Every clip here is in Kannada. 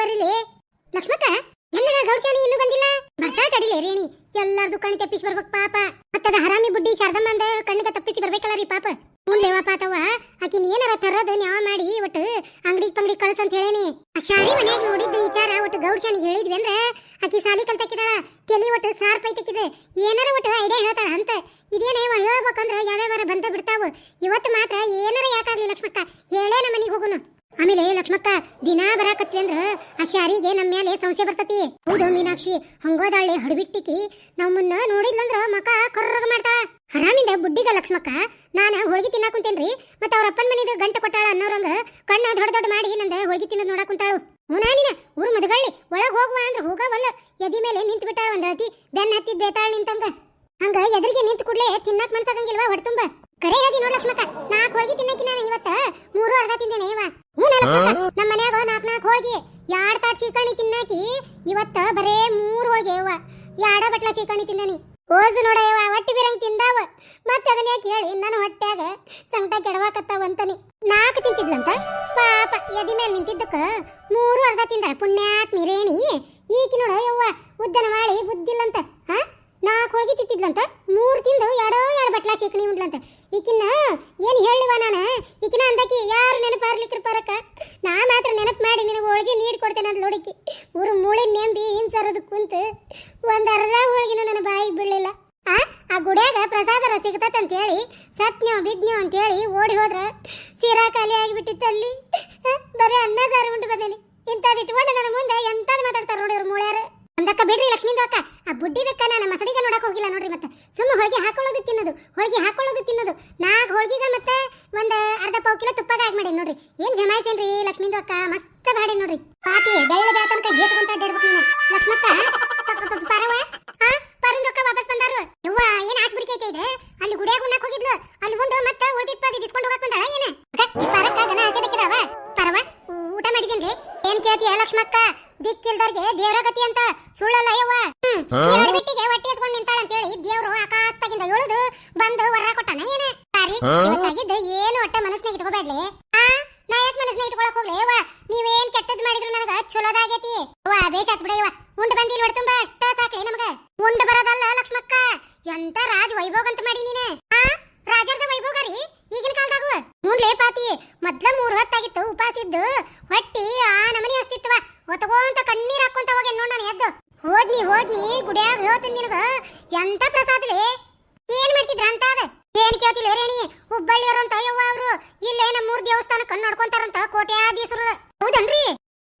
ಬರ್ರಿಲಿ ಲಕ್ಷ್ಮಕ್ಕ, ಎಲ್ಲರ ಗೌಡ್ಸಾಣಿ ಇನ್ನೂ ಬಂದಿಲ್ಲ? ಬರ್ತಾ ತಡಿಲೇ ರೇಣಿ. ಎಲ್ಲಾರ್ದು ಕಣ್ಣು ತಪ್ಪಿಸಿ ಬರ್ಬೇಕು ಪಾಪ. ಮತ್ತದ ಹರಾಮಿ ಬುಡ್ಡಿ ಶಾರದಮ್ಮಂದ ಕಣ್ಣಿಗೆ ತಪ್ಪಿಸಿ ಬರ್ಬೇಕಲ್ಲ ರೀ ಪಾಪ. ಹ್ಞೂನ್ಲೇವ ಪಾತವ ಆಕಿನ ಏನಾರ ತರದು ನ್ಯಾವ ಮಾಡಿ ಒಟ್ಟು ಅಂಗಡಿ ಪಂಗಡಿ ಕಳ್ಸ ಅಂತ ಹೇಳೇನಿ. ಆ ಶಾರಿ ಮನ್ಯಾಗ ನೋಡಿದ್ದು ವಿಚಾರ ಒಟ್ಟು ಗೌಡ್ಸಾಣಿಗೆ ಹೇಳಿದ್ವಿ ಅಂದ್ರೆ ಆಕಿ ಸಾಲಿ ಕಲ್ತಕ್ಕಿದಾಳ ತಲಿ ಒಟ್ಟು ಸಾರ್ ಪೈತಕ್ಕಿದೆ ಏನಾರ ಒಟ್ಟು ಐಡಿಯಾ ಹೇಳ್ತಾಳ ಅಂತ. ಇದೇನೇ ಹೇಳ್ಬೇಕಂದ್ರೆ ಯಾವ್ಯಾವ ಬಂದ ಬಿಡ್ತಾವು. ಇವತ್ತು ಮಾತ್ರ ಏನಾರ ಯಾಕಾಗ್ಲಿ ಲಕ್ಷ್ಮಕ್ಕ? ಹೇಳೇ ನಮ್ಮ ಮನೆಗೆ ಹೋಗುನು. ಆಮೇಲೆ ಲಕ್ಷ್ಮಕ್ಕ, ದಿನಾ ಬರಾಕತ್ವಿ ಅಂದ್ರ ಆ ಶಾರಿಗೆ ನಮ್ಮ ಮೇಲೆ ಸಂಶಯ ಬರ್ತತಿ. ಹೌದು ಮೀನಾಕ್ಷಿ ಹಂಗೋದಾಳೆ ಹಡಬಿಟ್ಟಿಕಿ, ನಮ್ಮನ್ನ ನೋಡಿದ್ಲಂದ್ರ ಮಕ ಕರ್ರಗ ಮಾಡ್ತಾಳ. ಹರಾಮಿಂದ ಬುಡ್ಡಿಗ ಲಕ್ಷ್ಮಕ್ಕ, ನಾನು ಹೋಳ್ಗಿ ತಿನ್ನಾಕ ಕುಂತೇನ್ರಿ, ಮತ್ತ ಅವ್ರ ಅಪ್ಪನ ಮನಿದ ಗಂಟ ಕೊಟ್ಟಾಳ ಅನ್ನೋರಂಗ ಕಣ್ಣ ದೊಡ್ಡ ದೊಡ್ಡ ಮಾಡಿ ನಂದ ಹೋಳಿಗೆ ತಿನ್ನೋದ್ ನೋಡಾಕ್ ಕುಂತಾಳು. ಹುನಾನಿನ ಊರ್ ಮದಗಳ್ಳಿ, ಒಳಗ್ ಹೋಗುವ ಅಂದ್ರ ಹೋಗವಲ್ಲ, ಎದಿ ಮೇಲೆ ನಿಂತು ಬಿಟ್ಟಾಳ ಒಂದ್ ಅತಿ ಬೆನ್ನ ಹತ್ತಿ ಬೇತಾಳ ನಿಂತಂಗ. ಹಂಗ ಎದುರಿಗೆ ನಿಂತು ಕೂಡ್ಲೆ ತಿನ್ನಕ್ ಮನ್ಸಾಗಂಗಿಲ್ವಾ ಹೊಡ್ತುಂಬ ಕರೆ ಹೇಳಿ ನೋಡ್ ಲಕ್ಷ್ಮಕ್ಕ ನಾಲ್ಕು ಹೋಳ್ಗಿ ತಿನ್ನಕಿ ನಾನು ಇವತ್ತ, ಮೂರು ಅರ್ಧ ತಿಂದೇನೆ ಇವ. ನಮ್ಮ ಮನ್ಯಾಗ ನಾಲ್ಕು ನಾಲ್ಕು ಹೋಳ್ಗಿ ಎರಡ್ ತಾಟ್ ಶೀಕರ್ಣಿ ತಿನ್ನಾಕಿ ಇವತ್ತ ಬರೇ ಮೂರು ಹೋಳ್ಗೆ ಯವ್ವ ಎರಡ ಬಟ್ಲ ಶೀಕರ್ಣಿ ತಿಂದಾನಿ ಓಸು ನೋಡ ಯವ್ವ ಹೊಟ್ಟಿ ಬಿರಂಗ್ ತಿಂದಾವ. ಮತ್ತೆ ಅದನ್ನ ಯಾಕೆ ಹೇಳಿ ನನ್ನ ಹೊಟ್ಟ್ಯಾಗ ಸಂಕಟ ಕೆಡವಾಕತ್ತಾವ ಅಂತಾನಿ. ನಾಲ್ಕು ತಿಂತಿದ್ಲಂತ? ಪಾಪ ಎದಿ ಮೇಲೆ ನಿಂತಿದ್ದಕ್ಕ ಮೂರು ಅರ್ಧ ತಿಂದ ಪುಣ್ಯಾತ್ಮಿ ರೇಣಿ. ಈಕಿ ನೋಡ ಯವ್ವ ಉದ್ದನ ಮಾಡಿ ಬುದ್ಧಿಲ್ಲಂತ ಹಾ? ನಾಲ್ಕು ಹೋಳ್ಗಿ ತಿಂತಿದ್ಲಂತ ಮೂರು ತಿಂದು ಎರಡೋ ಎರಡು ಬಟ್ಲ ಶೀಕಣಿ ಉಂಡ್ಲಂತ. ಈಕಿನ ಏನು ಹೇಳಿವ ನಾನು? ಈಕಿನ ಅಂದಕಿ ಯಾರು ನೆನಪಾರ್ಲಿಕ್ರ ಪರಕ. ನಾ ಮಾತ್ರ ನೆನಪು ಮಾಡಿ ನಿನಗೆ ಹೋಳಿಗೆ ನೀಡಿ ಕೊಡ್ತೇನೆ ಅಂತ ನೋಡಿಕಿ ಊರು ಮೂಳೆ ನೆಂಬಿ ಹಿಂಸರದು ಕುಂತು ಒಂದು ಅರ್ಧ ಹೋಳಿಗೆನೂ ನನ್ನ ಬಾಯಿಗೆ ಬೀಳಲಿಲ್ಲ. ಆ ಆ ಗುಡಿಯಾಗ ಪ್ರಸಾದರ ಅಂತ ಹೇಳಿ ಸತ್ನ್ಯೋ ಬಿದ್ನೋ ಅಂತ ಹೇಳಿ ಓಡಿ ಹೋದ್ರೆ ಸೀರಾ ಖಾಲಿ ಆಗಿಬಿಟ್ಟಿತ್ತು ಅಲ್ಲಿ. ಬರೀ ಅನ್ನ ಸಾರು ಉಂಟು ಬಂದೇನಿ. ಇಂಥದ್ದು ಇಟ್ಕೊಂಡು ನನ್ನ ಮುಂದೆ ಎಂಥದ್ದು ಮಾತಾಡ್ತಾರೆ ನೋಡಿ ಇವ್ರು ಮೂಳ್ಯಾರ. ಅಂದಕ್ಕ ಬಿಡ್ರಿ ಲಕ್ಷ್ಮೀಂದು ಅಕ್ಕ. ಆ ಬುಡ್ಡಿ ಬೆಕ್ಕ ನಾನು ಮಸಡಿಗೆ ನೋಡಕ್ ಹೋಗಿಲ್ಲ ನೋಡ್ರಿ ಮತ್ತೆ. ಸುಮ್ಮ ಹೋಳಿಗೆ ಹಾಕೊಳ್ಳೋದು ತಿನ್ನೋದು, ಹೋಳಿಗೆ ಹಾಕೊಳ್ಳೋದು ತಿನ್ನೋದು. ನಾಲ್ಕು ಹೋಳಿಗೆಗ ಮತ್ತೆ ಒಂದು ಅರ್ಧ ಪಾವು ಕಿಲೋ ತುಪ್ಪಗ ಹಾಕಿ ಮಾಡಿ ನೋಡ್ರಿ. ಏನ್ ಜಮಾಯಿಸೇನ್ರಿ ಲಕ್ಷ್ಮೀಂದು ಅಕ್ಕ? ಮಸ್ತ್ ಮಾಡಿ ನೋಡ್ರಿ. ಪಾಪಿ ಬೆಳ್ಳ ಬೇತನಕ ಗೇಟ್ಕೊಂತ ಅಡ್ಡಾಡ್ಬೇಕು ನೀನು. ಪರವ? ಹಾ ಅಕ್ಕ ವಾಪಸ್ ಬಂದಾರು. ಯವ್ವ, ಏನ್ ಆಸ್ಬಿಡಿಕೆ ಐತೆ ಅಲ್ಲಿ ಗುಡಿಯಾಗ ಹೋಗಿದ್ಲು ಅಲ್ಲಿ ಉಂಡು ಮತ್ತೆ ಉಳ್ದಿದ್ ಪಾದಿ ದಿಸ್ಕೊಂಡು ಹೋಗಕ್ ಬಂದಾಳ ಏನ ಅಕ್ಕ, ಈ ಪರಕ್ಕ ಜನ ಆಸೆ ಬೇಕಿದಾವ ಪರವ ಊ- ಊಟ ಮಾಡಿದೇನ್ರಿ ಏನ್ ಕೇಳ್ತೀಯ ಲಕ್ಷ್ಮಕ್ಕ ದಿಕ್ಕಿಲ್ದವ್ರಿಗೆ ದೇವ್ರ ಗತಿ ಅಂತ ಸುಳ್ಳಲ್ಲ ಯವ್ವ ಬಿಟ್ಟಿಗೆ ಹೊಟ್ಟೆ ಎತ್ಕೊಂಡು ನಿಂತಾಳ ಅಂತ ಹೇಳಿ ದೇವ್ರು ಆಕಾಶದಾಗಿಂದ ಇಳಿದು ಬಂದು ವರ ಕೊಟ್ಟಾನ. ಏನ? ಸಾರಿ ಇವತ್ತಾಗಿದ್ದು ಏನು ಒಟ್ಟ ಮನಸ್ನಾಗ ಇಟ್ಕೋಬೇಡ್ಲಿ? ಆ? ನಾ ಯಾಕೆ ಮನಸ್ನಾಗ ಇಟ್ಕೊಳಕ್ ಹೋಗ್ಲಿ? ಯವ್ವ ನೀವೇನ್ ಕೆಟ್ಟದ್ ಮಾಡಿದ್ರು ನನಗ ಚಲೋದಾಗೈತಿ. ಅವ್ವ ಬೇಷ್ ಆತ್ ಬಿಡ ಯವ್ವ ಉಂಡ್ ಬಂದಿಲ್ ಹೊಡ್ತುಂಬ ಅಷ್ಟ ಸಾಕ್ಲಿ ನಮಗ. ಉಂಡ್ ಬರೋದಲ್ಲ ಲಕ್ಷ್ಮಕ್ಕ. ಎಂತ ರಾಜ್ ವೈಭೋಗ ಅಂತ ಮಾಡಿ ನೀನ ಆ ರಾಜರ್ದ ವೈಭೋಗ ರೀ ಈಗಿನ ಕಾಲದಾಗು ನೋಡ್ಲೇ ಪಾತಿ ಮೊದ್ಲ ಮೂರ್ ಹೊತ್ತಾಗಿತ್ತು ಉಪಾಸ ಇದ್ದು ಹೊಟ್ಟಿ ಆ ನಮನಿ ಹಸ್ತಿತ್ವ ಹೊತ್ಕೊಂತ ಕಣ್ಣೀರ್ ಹಾಕೊಂತ ಹೋಗಿ ನೋಡೋಣ ಎದ್ದು ಹೋದ್ನಿ ಹೋದ್ನಿ ಗುಡಿಯಾಗ ಹೇಳ್ತೀನಿ ನಿನಗ ಎಂತ ಪ್ರಸಾದ್ಲಿ ಏನ್ ಮಾಡ್ಸಿದ್ರ ಅಂತ ಅದ ಏನ್ ಕೇಳ್ತಿಲ್ಲ ರೇಣಿ ಹುಬ್ಬಳ್ಳಿಯವ್ರು ಅಂತ ಯವ್ವ ಅವ್ರು ಇಲ್ಲೇ ನಮ್ಮ ಮೂರ್ ದೇವಸ್ಥಾನಕ್ಕ ನೋಡ್ಕೊಂತಾರಂತ ಕೋಟ್ಯಾಧೀಶರು ಹೌದನ್ರಿ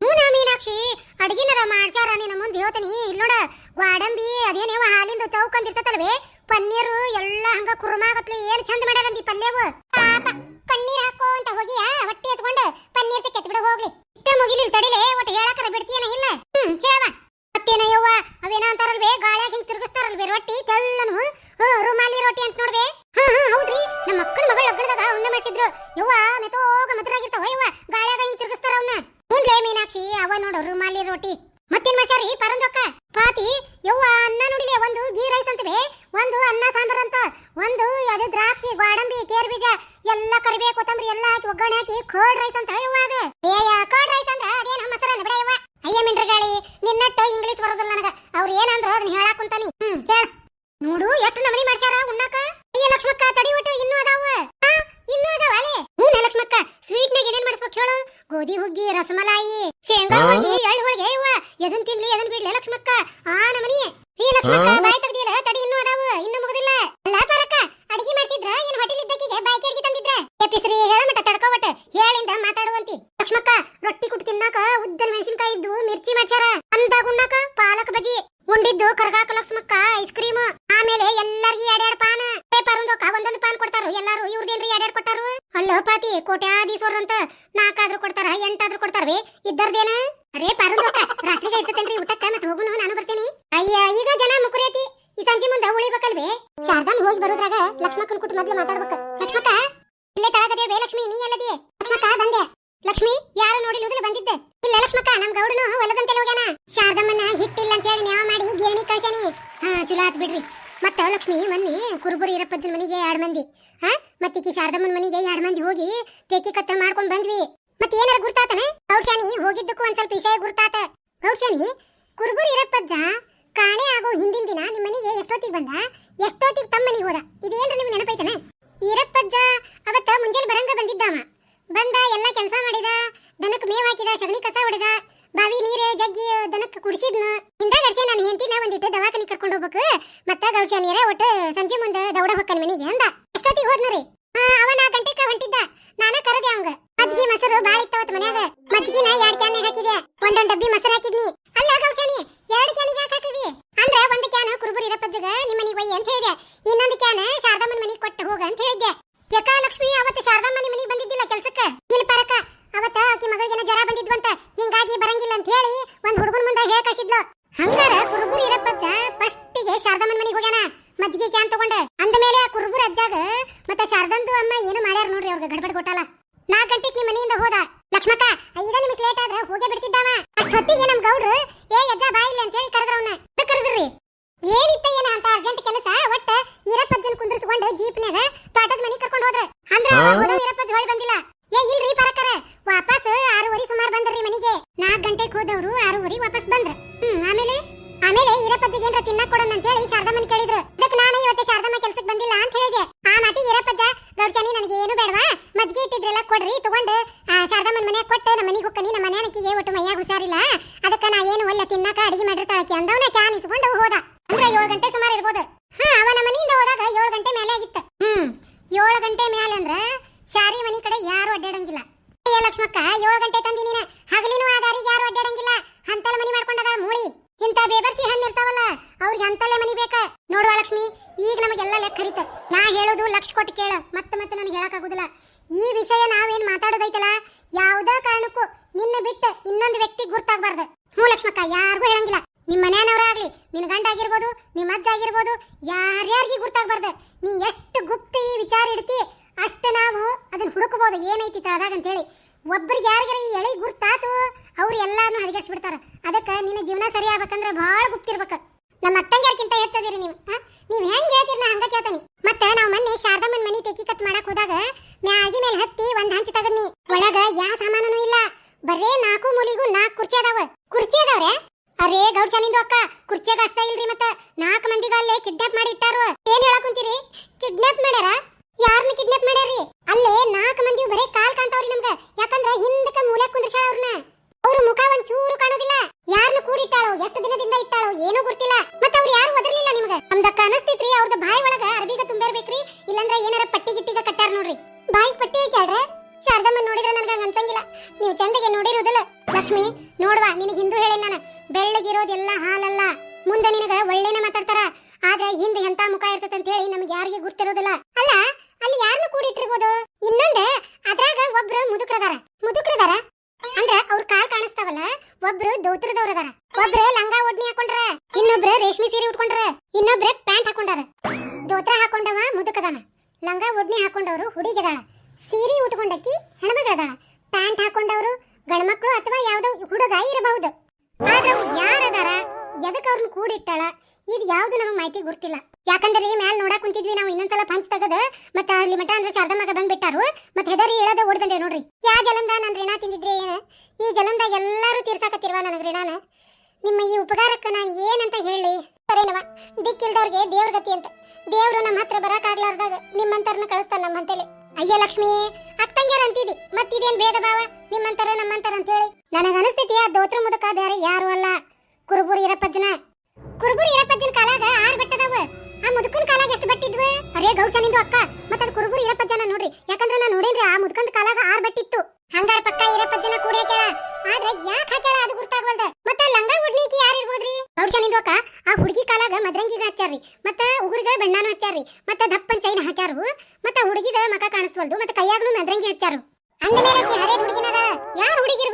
ಹ್ಞೂ ಮೀನಾಕ್ಷಿ ಅಡ್ಗಿನರ ಮಾಡ್ಸ್ಯಾರ ನಿನ್ನ ಮುಂದೆ ಹೇಳ್ತೀನಿ ಇಲ್ಲಿ ನೋಡ ಗ್ವಾಡಂಬಿ ಅದೇನೇವ ಹಾಲಿಂದ ಚೌಕ್ ಅಂದಿರ್ತತಲ್ವೇ ಪನ್ನೀರು ಎಲ್ಲ ಹಂಗ ಕುರ್ಮಾಗತ್ಲಿ ಏನ್ ಚಂದ ಮಾಡ್ಯಾರಂದಿ ಪಲ್ಯವು ಪಾಪ, ಕಣ್ಣೀರ್ ಹಾಕೋಂತ ಹೋಗಿ ಹೊಟ್ಟೆ ಎತ್ಕೊಂಡು ಪನ್ನೀರ್ ಸಿಕ್ಕತ್ ಬಿಡ, ಹೋಗ್ಲಿ. ಇಷ್ಟ ಮುಗಿಲಿಲ್ ತಡಿಲೆ, ಒಟ್ಟು ಹೇಳಕರ ಬಿಡ್ತೀಯನ ಇಲ್ಲ? ಹ್ಮ್, ಹೇಳವ. ಮತ್ತೇನ ಯವ್ವ, ಅವೇನ ಅಂತಾರಲ್ವೇ ಗಾಳ್ಯಾಗ ಹಿಂಗ್ ತಿರುಗಿಸ್ತಾರಲ್ವೇ ರೊಟ್ಟಿ, ತೆಳ್ಳನು. ಹ್ಮ್, ರುಮಾಲಿ ರೊಟ್ಟಿ ಅಂತ ನೋಡ್ವೆ. ಹ್ಮ್ ಹೌದ್ರಿ ನಮ್ಮ ಅಕ್ಕನ ಮಗಳ ಲಗ್ನದಾಗ ಉಣ್ಣೆ ಮಾಡಿಸಿದ್ರು. ಯವ್ವ ಮೆತೋಗ ಮಧುರಾಗಿರ್ತಾವ, ಯವ್ವ, ಗಾಳ್ಯಾಗ ಹಿಂಗ್ ತಿರುಗಿಸ್ತಾರ ಅವನ್ನ ಮುಂದೆ ಮೀನಾಕ್ಷಿ, ಅವ ನೋಡು, ರುಮಾಲಿ ರೋಟಿ ಮತ್ತೇನ್ ಮಾಡ್ಯಾರಿ ಪರಂದೊಕ್ಕ. ಪಾತಿ, ಯವ್ವ ಅನ್ನ ನೋಡಿಲೆ, ಒಂದು ಗೀ ರೈಸ್ ಅಂತವೆ, ಒಂದು ಅನ್ನ ಸಾಂಬಾರ್ ಅಂತ. ಒಂದು ಅದು ದ್ರಾಕ್ಷಿ, ಗೋಡಂಬಿ, ಕೇರ್ ಬೀಜ, ಎಲ್ಲ ಕರಿಬೇವು ಕೊತ್ತಂಬರಿ ಎಲ್ಲ ಹಾಕಿ, ಒಗ್ಗರಣೆ ಹಾಕಿ ಕೋಲ್ಡ್ ರೈಸ್ ಅಂತ ಯವ್ವ ಅದು. ಏಯ ಕೋಲ್ಡ್ ರೈಸ್ ಅಂದ್ರೆ ಅದೇನ ಅಂದ್ರೆ ಬಿಡ ಯವ್ವ. ಅಯ್ಯ ಮಿಂಡ್ರಗಾಳಿ, ನಿನ್ನಟ್ಟ ಇಂಗ್ಲಿಷ್ ಬರೋದಿಲ್ಲ ನನಗ. ಅವ್ರ ಏನಂದ್ರ ಅದನ್ನ ಹೇಳಾಕ ಕುಂತಾನಿ. ಹ್ಮ್, ಕೇಳ. ನೋಡು, ಎಷ್ಟು ನಮನಿ ಮಾಡ್ಸ್ಯಾರ ಉಣ್ಣಾಕ. ಅಯ್ಯ ಲಕ್ಷ್ಮಕ್ಕ, ತಡಿ ಒಟ್ಟು, ಇನ್ನೂ ಅದಾವ ಆ, ಇನ್ನೂ ಅದಾವ ಅಲೆ ಹ್ಞೂ ಲಕ್ಷ್ಮಕ್ಕ ಸ್ವೀಟ್ನಾಗ ಏನೇನ್ ಮಾಡಿಸ್ಬೇಕು ಹೇಳು ಗೋಧಿ ಹುಗ್ಗಿ ರಸಮಲಾಯಿ ಶೇಂಗಾ ಹೋಳಿಗೆ ಎಳ್ಳು ಹೋಳಿಗೆ ಇವ ಎದನ್ ತಿನ್ಲಿ ಎದನ್ ಬಿಡ್ಲಿ ಲಕ್ಷ್ಮಕ್ಕ. ಆ ನಮನಿ ಈ ಲಕ್ಷ್ಮಕ್ಕ ಬಾಯಿ ತೆಗ್ದಿಲ್ಲ ತಡಿ ಇನ್ನೂ ಅದಾವ. ಇನ್ನೂ ಮುಗಿದಿಲ್ಲ. ಅಲ್ಲ ಪರಕ್ಕ ಅಡಿಗೆ ಮಾಡ್ಸಿದ್ರ ಏನ್ ಹೋಟೆಲ್ ಇದ್ದಕ್ಕಿಗೆ ಬಾಯಿ ಕೇಳಿಗೆ ತಂದಿದ್ರ? ಎಪಿಸ್ರಿ ಹೇಳಮಟ ತಡ್ಕೋವಟ ಹೇಳಿಂದ ಮಾತಾಡುವಂತಿ. ಲಕ್ಷ್ಮಕ್ಕ ರೊಟ್ಟಿ ಕುಟ್ಟು ತಿನ್ನಾಕ ಉದ್ದನ ಮೆಣಸಿನಕಾಯಿ ಇದ್ದು ಮಿರ್ಚಿ ಮಾಡ್ಸ್ಯಾರ. ಅಂದಾಗ ಉಣ್ಣಾಕ ಪಾಲಕ್ ಬಜಿ ಉಂಡಿದ್ದು ಕರ್ಗಾಕ ಲಕ್ಷ್ಮಕ್ಕ ಐಸ್ ಕ್ರೀಮ್ ಆಮೇಲೆ ಎಲ್ಲಾರ್ಗಿ ಎರಡೆರಡು ಪಾನ ಪೇಪರ್ ಒಂದೊಕ್ಕ ಒಂದೊಂದು ಪಾನ್ ಕೊಡ್ತಾರು ಎಲ್ಲಾರು ಇವ್ರದೇನ್ರಿ ಎರಡೆರಡು ಕೊಟ್ಟಾರು ಅಲ್ಲೋ ಪಾತಿ ಕೋಟ್ಯಾಧೀಶ್ವರ ಅಂತ ನಾಲ್ಕಾದ್ರೂ ಕೊಡ್ತಾರ ಎಂಟಾದ್ರೂ ಕೊಡ್ತಾರವೇ ಇದ್ದರ್ದೇನ ಅರೇ ಪರಂದೋಕ ರಾತ್ರಿಗೆ ಇರ್ತೇನ್ರಿ ಊಟಕ್ಕ ಮತ್ತೆ ಹೋಗುನು ನಾನು ಬರ್ತೇನೆ ಅಯ್ಯ ಈಗ ಜನ ಮುಕುರೇತಿ ಈ ಸಂಜೆ ಮುಂದೆ ಉಳಿಬೇಕಲ್ವೇ ಶಾರದಾನ್ ಹೋಗಿ ಬರೋದ್ರಾಗ ಲಕ್ಷ್ಮಕ್ಕನ್ ಕುಟ್ಟು ಮೊದ್ಲು ಮಾತಾಡ್ಬೇಕು ಲಕ್ಷ್ಮಕ್ಕ ಇಲ್ಲೇ ತಳಗದೇವೆ ಲಕ್ಷ್ಮಿ ನೀ ಎಲ್ಲದಿ ಲಕ್ಷ್ಮಕ್ಕ ಬಂದೆ ಲಕ್ಷ್ಮಿ ಯಾರು ನೋಡಿಲ್ಲುದಿಲ್ಲ ಬಂದಿದ್ದೆ ಇಲ್ಲ ಲಕ್ಷ್ಮಕ್ಕ ನಮ್ ಗೌಡನು ಹೊಲದಂತೆಲ್ಲ ಹೋಗ್ಯಾನ ಶಾರದಮ್ಮನ ಹಿಟ್ಟಿಲ್ಲ ಅಂತ ಹೇಳಿ ನ್ಯಾವ ಮಾಡಿ ಗಿರಣಿ ಕಳ್ಸ್ಯಾನಿ ಹಾ ಚಲೋ ಆತ್ ಬಿಡ್ರಿ. ಮತ್ತ ಲಕ್ಷ್ಮಿ, ಮೊನ್ನೆ, ಕುರುಬುರಿ ಇರಪ್ಪಜ್ಜನ ಮನೆಗೆ ಎರಡು ಮಂದಿ. ಹಾ ಮತ್ತೀಕಿ ಶಾರದಮ್ಮನ ಮನೆಗೆ ಎರಡ್ ಮಂದಿ ಹೋಗಿ ತೇಕಿ ಕತ್ತ ಮಾಡ್ಕೊಂಡ್ ಬಂದ್ವಿ. ಮತ್ತೆ ಏನಾರ ಗುರ್ತಾತನ? ಗೌಡ್ಶಾನಿ ಹೋಗಿದ್ದಕ್ಕೂ ಒಂದ್ ಸ್ವಲ್ಪ ವಿಷಯ ಗುರ್ತಾತ. ಗೌಡ್ಶಾನಿ ಕುರುಬುರಿ ಇರಪ್ಪಜ್ಜ ಕಾಣೆ ಆಗೋ ಹಿಂದಿನ ದಿನ ನಿಮ್ಮ ಮನೆಗೆ ಎಷ್ಟೊತ್ತಿಗೆ ಬಂದ? ಎಷ್ಟೊತ್ತಿಗೆ ತಮ್ಮ ಮನೆಗೆ ಹೋದ? ಇದೇನ್ರ ನಿಮ್ಗೆ ನೆನಪೈತನ? ಈರಪ್ಪಜ್ಜ ಅವತ್ತ ಮುಂಜಾನೆ ಬರಂಗ ಬಂದಿದ್ದಾವ. ಬಂದ, ಎಲ್ಲ ಕೆಲಸ ಮಾಡಿದ ದನಕ್ಕೆ ಮೇವ್ ಹಾಕಿದ, ಸಗಣಿ ಕಸ ಹೊಡೆದ ಬಾವಿ ನೀರು ಜಗ್ಗಿ ದನಕ್ಕೆ ಕುಡಿಸಿದ್ನು. ಹಿಂದೆ ಗಡ್ಸೆ ನಾನು ಹೆಂಡತಿನ ಒಂದಿಟ್ಟು ದವಾಖಾನಿ ಕರ್ಕೊಂಡು ಹೋಗ್ಬೇಕು. ಮತ್ತ ದೌಶ ನೀರ ಒಟ್ಟು ಸಂಜೆ ಮುಂದೆ ದೌಡ ಹೊಕ್ಕನ ಮನೆಗೆ ಅಂದ. ಎಷ್ಟೊತ್ತಿಗೆ ಹೋದ್ನರಿ ಅವ ನಾ ಗಂಟೆಕ ಹೊಂಟಿದ್ದ. ನಾನ ಕರದೆ ಅವಂಗ. ಮಜ್ಜಿಗೆ ಮೊಸರು ಬಾಳ ಇತ್ತವತ್ ಮನ್ಯಾಗ. ನಾ ಎರಡ್ ಕ್ಯಾನ್ ಹಾಕಿದೆ ಒಂದೊಂದ್ ಡಬ್ಬಿ ಮೊಸರು ಹಾಕಿದ್ನಿ. ಅಲ್ಲ ಗೌಡ್ಸನಿ ಎರಡ್ ಕ್ಯಾನಿಗೆ ಯಾಕೆ ಹಾಕಿದಿ ಅಂದ್ರ ಒಂದ್ ಕ್ಯಾನ್ ಕುರುಬುರಿ ಇರಪ್ಪಜ್ಜಗ ನಿಮ್ಮ ಮನೆಗೆ ಒಯ್ಯಿ ಅಂತ ಹೇಳಿದೆ ಇನ್ನೊಂದು ಕ್ಯಾನ್ ಶಾರದಮ್ಮನ ಮನೆಗೆ ಕೊಟ್ಟು ಹೋಗ ಅಂತ ಹೇಳಿದ್ದೆ ಯಕ ಲಕ್ಷ್ಮಿ ಅವತ್ತು ಶಾರದಮ್ಮನ ಮನೆಗೆ ಬಂದಿದ್ದಿಲ್ಲ ಕೆಲ್ಸಕ್ಕ ಇಲ್ಲಿ ಪರಕ ಅವತ್ತ ಆಕಿ ಮಗಳಿಗೆನ ಜ್ವರ ಬಂದಿದ್ವಂತ ಹಿಂಗಾಗಿ ಬರಂಗಿಲ್ಲ ಅಂತ ಹೇಳಿ ಒಂದ್ ಹುಡುಗನ ಮುಂದೆ ಹೇಳ ಕಳಿಸಿದ್ಲು ಹಂಗಾರ ಕುರುಬುರಿ ಇರಪ್ಪಜ್ಜ ಫಸ್ಟಿಗೆ ಶಾರದಮ್ಮನ ಮನೆಗೆ ಹೋಗ್ಯಾನ ಮಜ್ಜಿಗೆ ಕ್ಯಾನ್ ತಗೊಂಡ ಅಂದ ಮೇಲೆ ಆ ಕುರುಬುರ ಅಜ್ಜಾಗ ಮತ್ತ ಶಾರದಂದು ಅಮ್ಮ ಏನು ಮಾಡ್ಯಾರ ನೋಡ್ರಿ ಅವ್ರಿಗೆ ಗಡ್ಬಡ್ ಕೊಟ್ಟಲ್ಲ ನಾಲ್ಕು ಗಂಟೆಗೆ ನಿಮ್ಮ ಮನೆಯಿಂದ ಹೋದ ಲಕ್ಷ್ಮಕ್ಕ ಐದ ನಿಮಿಷ ಲೇಟ್ ಆದ್ರೆ ಹೋಗೇ ಬಿಡ್ತಿದ್ದಾವ ಅಷ್ಟೊತ್ತಿಗೆ ನಮ್ ಗೌಡ್ರು ಏ ಅಜ್ಜ ಬಾ ಇಲ್ಲಿ ಅಂತ ಹೇಳಿ ಕರೆದ್ರವನ್ನ ಕರೆದ್ರಿ ಏನಿತ್ತ ಏನ ಅಂತ ಅರ್ಜೆಂಟ್ ಕೆಲಸ ಒಟ್ಟ ಈರಪ್ಪಜ್ಜನ್ ಕುಂದ್ರಿಸ್ಕೊಂಡು ಜೀಪ್ನ್ಯಾಗ ತೋಟದ ಮನೆಗೆ ಕರ್ಕೊಂಡು ಹೋದ್ರ ಅಂದ್ರ ಹೋದ ಈರಪ್ಪಜ್ಜ ಹೊಳಿ ಬಂದಿಲ್ಲ ಏ ಇಲ್ರಿ ಪರಕರ ವಾಪಸ್ ಆರೂವರೆ ಸುಮಾರು ಬಂದ್ರಿ ಮನೆಗೆ ನಾಲ್ಕು ಗಂಟೆಗೆ ಹೋದವ್ರು ಆರೂವರೆ ವಾಪಸ್ ಬಂದ್ರ ಹ್ಮ್ ಆಮೇಲೆ ಆಮೇಲೆ ಈರಪ್ಪಜ್ಜಿಗೆ ಏನ್ರ ತಿನ್ನಕ್ ಕೊಡೋಣ ಅಂತ ಹೇಳಿ ಶಾರದಮ್ಮನ್ ಕೇಳಿದ್ರು ಅದಕ್ಕೆ ನಾನು ಇವತ್ತು ಶಾರದಮ್ಮ ಕೆಲ್ಸಕ್ಕೆ ಬಂದಿಲ್ಲ ಅಂತ ಹೇಳಿದೆ ಆ ಮಾತಿಗೆ ಈರಪ್ಪಜ್ಜ ಗೌಡ್ಸನಿ ನನಗೆ ಏನು ಬೇಡವಾ ಮಜ್ಜಿಗೆ ಇಟ್ಟಿದ್ರೆಲ್ಲ ಕೊಡ್ರಿ ತಗೊಂಡು ಆ, ಶಾರದಮ್ಮನ್ ಮನೆಗೆ ಕೊಟ್ಟು ನಮ್ಮ ಮನೆಗೆ ಹೋಗ್ಕನಿ ನಮ್ಮ ಮನೆಯಕಿಗೆ ಒಟ್ಟು ಮೈಯಾಗ ಹುಷಾರಿಲ್ಲ ಅದಕ್ಕೆ ನಾ ಏನು ಒಲ್ಲ ತಿನ್ನಕ ಅಡಿಗೆ ಮಾಡಿರ್ತಾಳಕ್ಕೆ ಅಂದವನ ಕ್ಯಾನ್ ಇಸ್ಕೊಂಡು ಹೋದ ಅಂದ್ರೆ ಏಳು ಗಂಟೆ ಸುಮಾರು ಇರ್ಬೋದು ಹಾ ಅವನ ಮನೆಯಿಂದ ಹೋದಾಗ ಏಳು ಗಂಟೆ ಮೇಲೆ ಆಗಿತ್ತು ಹ್ಮ್ ಏಳು ಗಂಟೆ ಮೇಲೆ ಅಂದ್ರ ಶಾರಿ ಮನಿ ಕಡೆ ಯಾರು ಅಡ್ಡಾಡಂಗಿಲ್ಲ ಏ ಲಕ್ಷ್ಮಕ್ಕ ಏಳು ಗಂಟೆ ತಂದಿ ನೀನ ಹಗಲಿನೂ ಆ ದಾರಿಗೆ ಯಾರು ಅಡ್ಡಾಡಂಗಿಲ್ಲ ಅಂತಲ ಮನಿ ಮಾಡ್ಕೊಂಡದ ಮೂಳಿ ಇಂತ ಬೇಬರ್ಸಿ ಹಣ್ಣು ಇರ್ತಾವಲ್ಲ ಅವ್ರಿಗೆ ಅಂತಲ್ಲೇ ಮನಿ ಬೇಕ ನೋಡುವ ಲಕ್ಷ್ಮಿ ಈಗ ನಮಗೆಲ್ಲ ಲೆಕ್ಕ ಹರಿತ ನಾ ಲಕ್ಷ ಕೊಟ್ಟು ಕೇಳು. ಮತ್ತೆ ಮತ್ತೆ ನನಗೆ ಹೇಳಕ್ಕಾಗೋದಿಲ್ಲ. ಈ ವಿಷಯ ನಾವೇನು ಮಾತಾಡೋದೈತಲ್ಲ, ಯಾವುದೇ ಕಾರಣಕ್ಕೂ ನಿನ್ನ ಬಿಟ್ಟು ಇನ್ನೊಂದು ವ್ಯಕ್ತಿ ಗುರ್ತಾಗಬಾರ್ದು. ಹ್ಞೂ ಲಕ್ಷ್ಮಕ್ಕ, ಯಾರಿಗೂ ಹೇಳಂಗಿಲ್ಲ. ನಿಮ್ಮ ಮನೆಯವ್ರಾಗ್ಲಿ ನಿನ್ನ ಗಂಡ ಆಗಿರ್ಬೋದು ನಿಮ್ಮ ಅಜ್ಜ ಆಗಿರ್ಬೋದು, ಯಾರ್ಯಾರಿಗೆ ಗುರ್ತಾಗಬಾರ್ದು. ನೀ ಎಷ್ಟು ಗುಪ್ತಿ ವಿಚಾರ ಇಡ್ತಿ, ಅಷ್ಟು ನಾವು ಅದನ್ನ ಹುಡುಕಬಹುದು ಏನೈತಿ ತಳದಾಗ ಅಂತೇಳಿ. ಒಬ್ಬರಿಗೆ ಯಾರಿಗಾರ ಈ ಎಳೆ ಗುರ್ತಾತು, ಅವ್ರು ಎಲ್ಲಾನು ಹದಗೆಡ್ಸ್ಬಿಡ್ತಾರೆ. ಅದಕ್ಕೆ ನಿನ್ನ ಜೀವನ ಸರಿ ಆಗ್ಬೇಕಂದ್ರೆ ಭಾಳ ಗುಪ್ತಿರ್ಬೇಕು ನಮ್ಮ ಅತ್ತಂಗ್ಯಾರ್ಕಿಂತ ಹೆಚ್ಚದಿರಿ ನೀವು. ನೀವು ಹೆಂಗ್ ಹೇಳ್ತೀರಿ ನಾ ಹಂಗ ಕೇಳ್ತಾನಿ. ಮತ್ತೆ ನಾವ್ ಮೊನ್ನೆ ಶಾರದಮ್ಮನ್ ಮನಿ ತೆಕ್ಕಿ ಕತ್ ಮಾಡಕ್ ಹೋದಾಗ ಮ್ಯಾಗಿ ಮೇಲೆ ಹತ್ತಿ ಒಂದ್ ಹಂಚ್ ತಗದ್ನಿ. ಒಳಗ ಯಾ ಸಾಮಾನು ಇಲ್ಲ. ಬರೇ ನಾಲ್ಕು ಮೂಲಿಗೂ ನಾಲ್ಕು ಕುರ್ಚಿ ಅದಾವ. ಕುರ್ಚಿ ಅದಾವ್ರೆ? ಅರೇ ಗೌಡ್ಶಾನಿಂದು ಅಕ್ಕ, ಕುರ್ಚಿಯಾಗ ಅಷ್ಟ ಇಲ್ರಿ ಮತ್ತ. ನಾಲ್ಕು ಮಂದಿಗ ಅಲ್ಲೇ ಕಿಡ್ನಾಪ್ ಮಾಡಿ ಇಟ್ಟಾರ. ಏನ್ ಹೇಳಕ್ ಕುಂತೀರಿ? ಕಿಡ್ನಾಪ್ ಮಾಡ್ಯಾರ? ಯಾರನ್ನ ಕಿಡ್ನಾಪ್ ಮಾಡ್ಯಾರಿ ಅಲ್ಲೇ ನಾಲ್ಕು ಮಂದಿ ಬರೇ ಕಾಲ್ ಕಾಣ್ತಾವ್ರಿ ನಮ್ಗ. ಯಾಕಂದ್ರ ಹಿಂದಕ್ಕ ಮೂಲೆ ಕುಂದ್ರಸಾಳ ಅವ್ರನ್ನ ಅವ್ರ ಮುಖ ಒಂದ್ ಚೂರು ಕಾಣೋದಿಲ್ಲ. ಯಾರನ್ನ ಕೂಡಿಟ್ಟಾಳೋ, ಎಷ್ಟು ದಿನದಿಂದ ಇಟ್ಟಾಳೋ ಏನೂ ಗೊತ್ತಿಲ್ಲ. ಮತ್ತೆ ಅವ್ರು ಯಾರು ಒದರ್ಲಿಲ್ಲ ನಿಮ್ಗ. ನಮ್ದಕ್ಕ ಅನಸ್ತೈತ್ರಿ ಅವ್ರದ್ದು ಬಾಯಿ ಒಳಗ ಅರಬಿಗ ತುಂಬಿರ್ಬೇಕ್ರಿ ಇಲ್ಲಂದ್ರ ಏನಾರ ಪಟ್ಟಿ ಗಿಟ್ಟಿಗ ಕಟ್ಟಾರ ನೋಡ್ರಿ. ಬಾಯಿ ಪಟ್ಟಿ ಹಾಕ್ಯಾಳ್ರ ಶಾರದಮ್ಮ ನೋಡಿದ್ರೆ ನನಗೆ ಅನ್ಸಂಗಿಲ್ಲ. ನೀವು ಚಂದಗೆ ನೋಡಿರೋದಿಲ್ಲ. ಲಕ್ಷ್ಮಿ, ನೋಡ್ವಾ, ನಿನಗೆ ಹಿಂದೂ ಹೇಳಿ ನಾನು. ಬೆಳ್ಳಗಿರೋದೆಲ್ಲ ಹಾಲಲ್ಲ. ಮುಂದೆ ನಿನಗ ಒಳ್ಳೇನೆ ಮಾತಾಡ್ತಾರ. ಆದ್ರೆ ಹಿಂದೆ ಎಂತ ಮುಖ ಇರ್ತೈತೆ ಅಂತ ಹೇಳಿ ನಮ್ಗೆ ಯಾರಿಗೆ ಗುರ್ತಿರೋದಿಲ್ಲ. ಅಲ್ಲ, ಅಲ್ಲಿ ಯಾರನ್ನು ಕೂಡಿಟ್ಟಿರ್ಬೋದು? ಇನ್ನೊಂದೆ, ಅದ್ರಾಗ ಒಬ್ರು ಮುದುಕ್ರದಾರ. ಮುದುಕ್ರದಾರ? ಅಂದ್ರ ಅವ್ರ ಕಾಲ್ ಕಾಣಿಸ್ತಾವಲ್ಲ? ಒಬ್ರು ದೌತ್ರದವ್ರದಾರ ಒಬ್ರು ಲಂಗ ಒಡ್ನಿ ಹಾಕೊಂಡ್ರ, ಇನ್ನೊಬ್ರು ರೇಷ್ಮೆ ಸೀರೆ ಉಟ್ಕೊಂಡ್ರ, ಇನ್ನೊಬ್ರು ಪ್ಯಾಂಟ್ ಹಾಕೊಂಡಾರ. ದೋತ್ರ ಹಾಕೊಂಡವ ಮುದುಕದಾನ. ಲಂಗ ಒಡ್ನಿ ಹಾಕೊಂಡವರು ಹುಡುಗಿದಾಳ. ಸೀರೆ ಉಟ್ಕೊಂಡಕ್ಕಿ ಹೆಣ್ಮಗಳದಾಳ. ಪ್ಯಾಂಟ್ ಹಾಕೊಂಡವರು ಗಣಮಕ್ಕಳು ಅಥವಾ ಯಾವ್ದೋ ಹುಡುಗ ಇರಬಹುದು. ಆದ್ರೆ ಯಾರದಾರ ಎದಕ್ ಅವ್ರನ್ನ ಕೂಡಿಟ್ಟಾಳ? ಇದು ಯಾವ್ದು ನಮಗೆ ಮಾಹಿತಿ ಗೊತ್ತಿಲ್ಲ. ಯಾಕಂದ್ರೆ ಮ್ಯಾಲ್ ನೋಡಕ್ ಕುಂತಿದ್ವಿ ನಾವು, ಇನ್ನೊಂದ್ಸಲ ಪಂಚ್ ತಗದ, ಮತ್ತ ಅಲ್ಲಿ ಮಠ ಅಂದ್ರೆ ಮಗ ಬಂದ್ಬಿಟ್ಟಾರು. ಮತ್ತೆ ಹೆದರಿ ಹೇಳದ ಓಡ್ ಬಂದೇವ್ ನೋಡ್ರಿ. ಯಾ ಜಲಂದ ನಾನು ಋಣ ತಿಂದಿದ್ರಿ ಈ ಜಲಂದ ಎಲ್ಲರೂ ತೀರ್ಸಾಕತ್ತಿರುವ ನನಗೆ ಋಣನ ನಿಮ್ಮ ಈ ಉಪಕಾರಕ್ಕೆ ನಾನು ಏನಂತ ಹೇಳಿ? ಸರೇನವ, ದಿಕ್ಕಿಲ್ದವ್ರಿಗೆ ದೇವ್ರ ಗತಿ ಅಂತ. ದೇವ್ರು ನಮ್ಮ ಹತ್ರ ಬರಕ್ ಆಗ್ಲಾರ್ದಾಗ ನಿಮ್ಮಂತರ್ನ ಕಳಿಸ್ತಾನ ನಮ್ಮ ಅಂತೇಳಿ ಅಯ್ಯ ಲಕ್ಷ್ಮಿ, ಅಕ್ಕಂಗ್ಯಾರ ಅಂತಿದಿ. ಮತ್ತಿದೇನ್ ಭೇದ ಭಾವ? ನಿಮ್ಮಂತರ ನಮ್ಮಂತರ ಅಂತೇಳಿ. ನನಗ ಅನಿಸ್ತೈತಿ, ಆ ದೋತ್ರ ಮುದಕ ಬೇರೆ ಯಾರು ಅಲ್ಲ. ಕುರುಬುರಿ ಇರಪ್ಪಜ್ಜನ ಕುರುಬುರಿ ಇರಪ್ಪಜ್ಜನ ಕಾಲಾಗ ಆರ್ ಬೆಟ್ಟದವ. ಆ ಮುದುಕನ್ ಕಾಲಾಗ ಎಷ್ಟು ಬೆಟ್ಟಿದ್ವು? ಅರೇ ಗೌಶನಿಂದು ಅಕ್ಕ. ಮತ್ತ ಅದು ಕುರುಬುರು ಇರಪ್ಪ ಜನ ನೋಡ್ರಿ. ಯಾಕಂದ್ರೆ ನಾನು ನೋಡೇನ್ರಿ, ಆ ಮುದ್ಕನ್ ಕಾಲಾಗ ಆರ್ ಬಟ್ಟಿತ್ತು. ಹಂಗಾರ ಪಕ್ಕ ಇರಪ್ಪ ಜನ ಕೂಡ ಕೇಳ ಆದ್ರೆ ಯಾಕ ಹಾಕ್ಯಾಳ ಅದು ಗುರ್ತಾಗವಲ್ದ. ಮತ್ತ ಲಂಗ ಹುಡ್ನಿಕಿ ಯಾರು ಇರ್ಬೋದ್ರಿ? ಗೌಶನಿಂದು ಅಕ್ಕ, ಆ ಹುಡುಗಿ ಕಾಲಾಗ ಮದ್ರಂಗಿಗ ಹಚ್ಚಾರ್ರಿ. ಮತ್ತ ಉಗುರಿಗ ಬೆಣ್ಣಾನು ಹಚ್ಚಾರ್ರಿ. ಮತ್ತ ದಪ್ಪನ್ ಚೈನ್ ಹಾಕ್ಯಾರು. ಮತ್ತ ಹುಡುಗಿದ ಮಕ ಕಾಣಿಸ್ವಲ್ದು. ಮತ್ತ ಕೈಯಾಗ್ನು ಮದ್ರಂಗಿ ಹಚ್ಚಾರು. ಅಂದ ಮೇಲೆ ಆಕಿ ಹರೇದ್ ಹುಡುಗಿನದ. ಯಾರು ಹುಡುಗಿ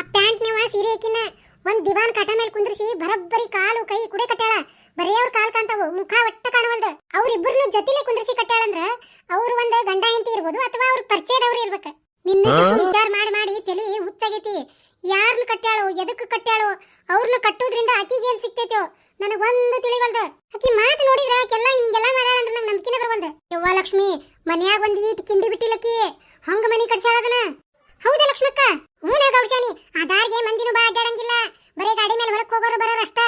ಆ ಪ್ಯಾಂಟ್ ನೀವ ಸೀರೆ ಆಕಿನ. ಒಂದ್ ದಿವಾನ್ ಕಟ ಮೇಲೆ ಕುಂದ್ರಿಸಿ ಬರಬ್ಬರಿ ಕಾಲು ಕೈ ಕುಡೆ ಕಟ್ಟಾಳ ಬರೀ ಅವ್ರ ಕಾಲ್ ಕಾಣ್ತಾವು ಮುಖ ಒಟ್ಟ ಕಾಣವಲ್ದ. ಅವ್ರಿಬ್ಬರನ್ನು ಜೊತೆಲೆ ಕುಂದ್ರಿಸಿ ಕಟ್ಟಾಳಂದ್ರ ಅವ್ರು ಒಂದ್ ಗಂಡ ಹೆಂಡತಿ ಇರ್ಬೋದು ಅಥವಾ ಅವ್ರ ಪರಿಚಯದವ್ರು ಇರ್ಬೇಕ. ನಿನ್ನ ವಿಚಾರ ಮಾಡಿ ಮಾಡಿ ತಲಿ ಹುಚ್ಚಾಗೈತಿ. ಯಾರನ್ನ ಕಟ್ಟಾಳೋ ಎದಕ್ಕೆ ಕಟ್ಟಾಳೋ ಅವ್ರನ್ನ ಕಟ್ಟೋದ್ರಿಂದ ಆಕಿಗೆ ಏನ್ ಸಿಕ್ತೈತೋ ನನಗೆ ಒಂದು ತಿಳಿವಲ್ದ. ಆಕಿ ಮಾತು ನೋಡಿದ್ರ ಆಕೆಲ್ಲ ಹಿಂಗೆಲ್ಲ ಮಾಡ್ಯಾಳ ಅಂದ್ರೆ ನಂಗೆ ನಂಬಿಕೆನ ಬರವಲ್ದ. ಯವ್ವ ಲಕ್ಷ್ಮಿ ಮನ್ಯಾಗ ಒಂದ್ ಈಟ್ ಕಿಂಡಿ ಬಿಟ್ಟಿಲಕ್ಕಿ ಹಂಗ ಮನಿ ಕಟ್ಸಾಳದನ ಹೌದಾ ಲಕ್ಷ್ಮಕ್ಕ? ಹ್ಞೂ ಗೌಡ್ಶಾನಿ ಆ ದಾರಿಗೆ ಮಂದಿನೂ ಬಾ ಅಡ್ಡಾಡಂಗಿಲ್ಲ ಬರೀ ಗಾಡಿ ಮೇಲೆ ಹೊಲಕ್ ಹೋಗೋರು ಬರೋರು ಅಷ್ಟ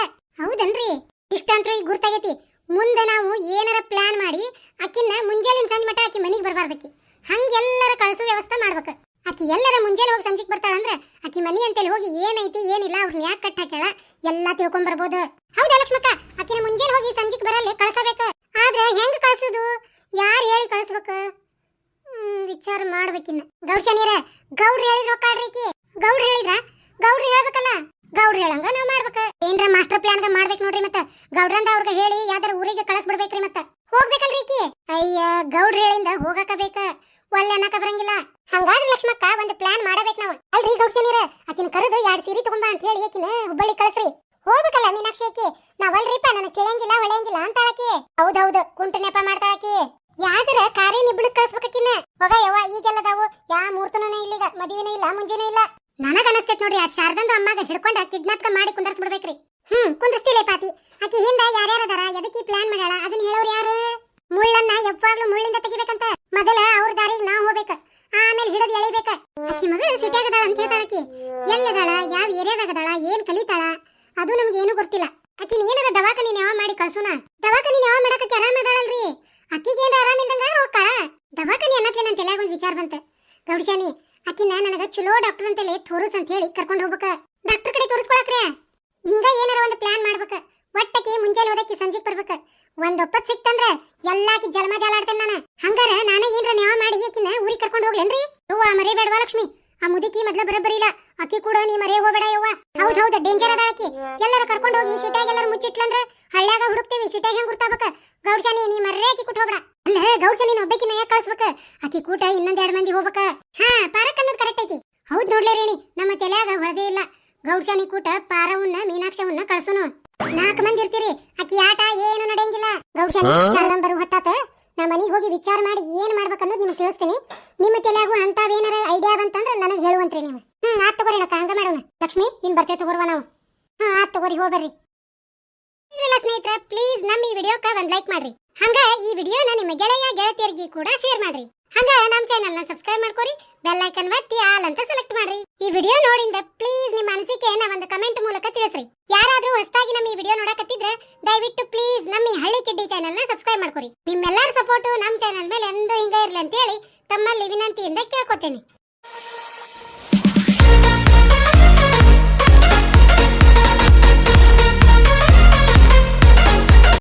ಹೌದನ್ರಿ ಇಷ್ಟಂತ್ರು ಈಗ ಗುರ್ತಾಗೈತಿ ಮುಂದೆ ನಾವು ಏನಾರ ಪ್ಲಾನ್ ಮಾಡಿ ಅಕ್ಕಿನ ಮುಂಜಾಲಿನ ಸಂಜೆ ಮಟ ಆಕಿ ಮನಿಗೆ ಬರಬಾರ್ದಕ್ಕಿ ಹಂಗೆಲ್ಲರ ಕಳ್ಸೋ ವ್ಯವಸ್ಥೆ ಮಾಡ್ಬೇಕು ಆಕಿ ಎಲ್ಲರ ಮುಂಜಾನೆ ಹೋಗಿ ಸಂಜಿಗೆ ಬರ್ತಾಳಂದ್ರ ಆಕಿ ಮನಿ ಅಂತೇಳಿ ಹೋಗಿ ಏನೈತಿ ಏನಿಲ್ಲ ಅವ್ರನ್ನ ಯಾಕೆ ಕಟ್ ಹಾಕ್ಯಾಳ ಎಲ್ಲಾ ತಿಳ್ಕೊಂಡ್ ಬರ್ಬೋದು ಹೌದಾ ಲಕ್ಷ್ಮಕ್ಕ? ಆಕಿನ ಮುಂಜಾನೆ ಹೋಗಿ ಸಂಜಿಕ್ ಬರಲ್ಲೇ ಕಳ್ಸಬೇಕ. ಆದ್ರೆ ಹೆಂಗ್ ಕಳ್ಸುದು? ಯಾರು ಹೇಳಿ ಕಳ್ಸ್ಬೇಕು? ವಿಚಾರ ಮಾಡ್ಬೇಕಿನ್ನ. ಗೌಡ್ಶನಿಯರ ಗೌಡ್ರು ಹೇಳಿದ್ರು ಕಾಡ್ರಿಕಿ ಗೌಡ್ರು ಹೇಳಿದ್ರ? ಗೌಡ್ರು ಹೇಳ್ಬೇಕಲ್ಲ? ಗೌಡ್ರು ಹೇಳಂಗ ನಾವ್ ಮಾಡ್ಬೇಕ. ಏನ್ರ ಮಾಸ್ಟರ್ ಪ್ಲಾನ್ ಮಾಡ್ಬೇಕು ನೋಡ್ರಿ ಮತ್ತ. ಗೌಡ್ರಂದ ಅವ್ರಿಗೆ ಹೇಳಿ ಯಾವ್ದಾರ ಊರಿಗೆ ಕಳಿಸ್ಬಿಡ್ಬೇಕ್ರಿ ಮತ್ತ. ಹೋಗ್ಬೇಕಲ್ರಿ ಈಕಿ. ಅಯ್ಯ, ಗೌಡ್ರು ಹೇಳಿಂದ ಹೋಗಾಕ ಬೇಕ ಒಲ್ಲೆ ಅನ್ನಕ ಬರಂಗಿಲ್ಲ. ಹಂಗಾದ್ರೆ ಲಕ್ಷ್ಮಕ್ಕ, ಒಂದು ಪ್ಲಾನ್ ಮಾಡಬೇಕು ನಾವು. ಅಲ್ರಿ ಗೌಡ್ಶನಿಯರ ಆಕಿನ ಕರೆದು ಎರಡ್ ಸೀರೆ ತಗೊಂಬ ಅಂತ ಹೇಳಿ ಆಕಿನ ಹುಬ್ಬಳ್ಳಿ ಕಳಿಸ್ರಿ. ಹೋಗ್ಬೇಕಲ್ಲ ಮೀನಾಕ್ಷಿ ಆಕಿ ನಾವಲ್ರಿಪ್ಪ ನನಗೆ ತಿಳಿಯಂಗಿಲ್ಲ, ಹೊಳೆಯಂಗಿಲ್ಲ ಅಂತಾಳಕಿ ಹೌದೌದು ಕುಂಟು ನೆಪ ಮಾಡ್ತಾಳಕಿ ಯಾದ್ರ ಕಾರ್ಯ ನಿಬ್ಳಕ್ ಕಳ್ಸ್ಬೇಕಿನ್ನ ಹೋಗ ಯವ್ವ ಈಗೆಲ್ಲದಾವು ಯಾ ಮೂರ್ತನೂ ಇಲ್ಲಿಗ ಮದುವೆನೂ ಇಲ್ಲ, ಮುಂಜಾನೂ ಇಲ್ಲ. ನನಗ ಅನಸ್ತೈತ್ ನೋಡ್ರಿ, ಆ ಶಾರದಂದು ಅಮ್ಮಾಗ ಹಿಡ್ಕೊಂಡ ಕಿಡ್ನಾಪ್ ಮಾಡಿ ಕುಂದರ್ಸ್ಬಿಡ್ಬೇಕ್ರಿ. ಹ್ಮ್ ಕುಂದರ್ಸ್ತಿಲ್ಲ ಪಾತಿ. ಆಕಿ ಹಿಂದ ಯಾರ್ಯಾರ ಅದಾರ, ಎದಕ್ಕೆ ಪ್ಲಾನ್ ಮಾಡ್ಯಾಳ? ಅದನ್ನ ಹೇಳೋರು ಯಾರು? ಮುಳ್ಳನ್ನ ಯಾವಾಗ್ಲೂ ಮುಳ್ಳಿಂದ ತೆಗಿಬೇಕಂತ? ಮೊದಲ ಅವ್ರ ದಾರಿಗೆ ನಾವ್ ಹೋಗ್ಬೇಕ. ಆಮೇಲೆ ಹಿಡಿದು ಎಳಿಬೇಕ. ಆಕಿ ಮಗಳು ಸಿಟಿಯಾಗದಾಳ ಅಂತ ಹೇಳ್ತಾಳಕಿ ಎಲ್ಲದಾಳ ಯಾವ ಏರಿಯಾದಾಗದಾಳ ಏನ್ ಕಲಿತಾಳ? ಅದು ನಮ್ಗೆ ಏನು ಗೊತ್ತಿಲ್ಲ. ಆಕಿನ ಏನಾರ ದವಾಖಾನಿ ಯಾವ ಮಾಡಿ ಕಳ್ಸೋಣ ದವಾಖಾನಿ ಯಾವ ಮಾಡಕ್ಕೆ ಆರಾಮ ಅದಾಳಲ್ರಿ? ಅಕ್ಕಿಗೆ ಏನ್ರ ಆರಾಮ ಇಲ್ದಂಗ ಹೋಗ್ತಾಳ ದವಾಖಾನಿ ಅನ್ನತ್ಲೆ ನನ್ನ ತಲೆಯಾಗ ಒಂದು ವಿಚಾರ ಬಂತ. ಗೌಡಶಾನಿ ಅಕ್ಕಿನ ನನಗ ಚಲೋ ಡಾಕ್ಟರ್ ಅಂತೇಳಿ ತೋರಿಸ್ ಅಂತ ಹೇಳಿ ಕರ್ಕೊಂಡು ಹೋಗ್ಬೇಕ. ಡಾಕ್ಟರ್ ಕಡೆ ತೋರಿಸ್ಕೊಳಕ್ರೆ? ಹಿಂಗ ಏನಾರ ಒಂದು ಪ್ಲಾನ್ ಮಾಡ್ಬೇಕ. ಒಟ್ಟಕ್ಕೆ ಮುಂಜಾನೆ ಓದಕ್ಕೆ ಸಂಜೆಗ್ ಬರ್ಬೇಕ. ಒಂದ್ ಒಪ್ಪತ್ ಸಿಕ್ತಂದ್ರ ಎಲ್ಲಾಕಿ ಜಲಮ ಜಾಲಾಡ್ತೇನೆ ನಾನು. ಹಂಗಾರ ನಾನೇ ಏನ್ರ ನ್ಯಾವ ಮಾಡಿ ಆಕಿನ ಊರಿಗೆ ಕರ್ಕೊಂಡು ಹೋಗ್ಲೇನ್ರಿ? ಮರಿ ಬೇಡವಾ ಲಕ್ಷ್ಮಿ? ಆ ಮುದುಕಿ ಮೊದ್ಲ ಬರಬರಿ ಇಲ್ಲ. ಅಕ್ಕಿ ಕೂಡ ನೀ ಮರೆ ಹೋಗಬೇಡ ಯವ್ವ. ಹೌದ್ ಹೌದ್ ಡೇಂಜರ್ ಅದ ಆಕಿ. ಎಲ್ಲರ ಕರ್ಕೊಂಡು ಹೋಗಿ ಸಿಟ್ಯಾಗ ಎಲ್ಲರೂ ಮುಚ್ಚಿಟ್ಲಂದ್ರ ಹಳ್ಳ್ಯಾಗ ಹುಡುಕ್ತೇವಿ ಸಿಟ್ಯಾಗ ಹೆಂಗ್ ಗುರ್ತಾಬೇಕ ಗೌಡ್ಶಾನಿ ನೀ ಮರ್ರೆ ಅಕ್ಕಿ ಕೂಟ ಹೋಗ್ಬೇಡ ಅಲ್ಲ ಗೌಡ್ಶಾನಿ ಒಬ್ಬಕಿನ ಯಾಕೆ ಕಳ್ಸ್ಬೇಕ. ಆಕಿ ಕೂಟ ಇನ್ನೊಂದ್ ಎರಡ್ ಮಂದಿ ಹೋಗ್ಬೇಕ. ಹಾ ಪಾರಕ್ ಅನ್ನೋದು ಕರೆಕ್ಟ್ ಐತಿ. ಹೌದ್ ನೋಡ್ಲೇ ರೇಣಿ ನಮ್ಮ ತಲೆಯಾಗ ಹೊಳದೇ ಇಲ್ಲ. ಗೌಡ್ಶಾನಿ ಕೂಟ ಪಾರವನ್ನ ಮೀನಾಕ್ಷವನ್ನ ಕಳ್ಸುನು. ನಾಲ್ಕು ಮಂದಿ ಇರ್ತೀರಿ. ಆಕಿ ಆಟ ಏನು ನಡೆಯಂಗಿಲ್ಲ. ಗೌಡ್ಶಾನಿ ಶಾರದಂ ಬರು ಹೊತ್ತಾತ ನಾ ಮನಿಗೆ ಹೋಗಿ ವಿಚಾರ ಮಾಡಿ ಏನ್ ಮಾಡ್ಬೇಕನ್ನೋದು ನಿಮ್ಗೆ ತಿಳಿಸ್ತೀನಿ. ನಿಮ್ಮ ತಲೆಯಾಗು ಅಂತಾವೇನಾರ ಐಡಿಯಾ ಬಂತಂದ್ರೆ ನನಗೆ ಹೇಳುವಂತ್ರಿ ನೀವು. ಹ್ಮ್, ಆತ್ ತಗೋರಿ ನಕ್ಕ ಹಂಗ ಮಾಡೋಣ. ಲಕ್ಷ್ಮಿ, ನಿನ್ ಬರ್ತೇವೆ ತಗೋರ್ವ ನಾವು. ಹಾ ಆತ್ ತಗೋರಿ, ಹೋಗ್ಬರ್ರಿ. ಇದ್ರಲ್ಲ ಸ್ನೇಹಿತರೆ ಪ್ಲೀಸ್ ನಮ್ಮ ಈ ವಿಡಿಯೋಕ್ಕ ಒಂದ್ ಲೈಕ್ ಮಾಡ್ರಿ. ಹಂಗ ಈ ವಿಡಿಯೋನ ನಿಮ್ಮ ಗೆಳೆಯ, ಗೆಳತಿಯರಿಗೆ ಕೂಡ ಶೇರ್ ಮಾಡ್ರಿ. ಹಂಗ ನಮ್ಮ ಚಾನೆಲ್ನ ಸಬ್ಸ್ಕ್ರೈಬ್ ಮಾಡ್ಕೊರಿ ಬೆಲ್ ಐಕನ್ ಒತ್ತಿ ಆಲ್ ಅಂತ ಸೆಲೆಕ್ಟ್ ಮಾಡ್ರಿ. ಈ ವಿಡಿಯೋ ನೋಡಿಂದ ಪ್ಲೀಸ್ ನಿಮ್ಮ ಅನಿಸಿಕೆಯನ್ನ ಒಂದು ಕಮೆಂಟ್ ಮೂಲಕ ತಿಳಿಸ್ರಿ. ಯಾರಾದ್ರೂ ಹೊಸದಾಗಿ ನಮ್ಮ ಈ ವಿಡಿಯೋ ನೋಡಕತ್ತಿದ್ರೆ, ದಯವಿಟ್ಟು ಪ್ಲೀಸ್ ನಮ್ಮ ಈ ಹಳ್ಳಿ ಕಿಡ್ಡಿ ಚಾನೆಲ್ನ ಸಬ್ಸ್ಕ್ರೈಬ್ ಮಾಡ್ಕೊರಿ. ನಿಮ್ಮೆಲ್ಲರ ಸಪೋರ್ಟ್ ನಮ್ಮ ಚಾನೆಲ್ ಮೇಲೆ ಎಂದೂ ಹಿಂಗೆ ಇರಲಿ ಅಂತ ಹೇಳಿ ತಮ್ಮಲ್ಲಿ ವಿನಂತಿಯಿಂದ ಕೇಳ್ಕೊತೇನೆ.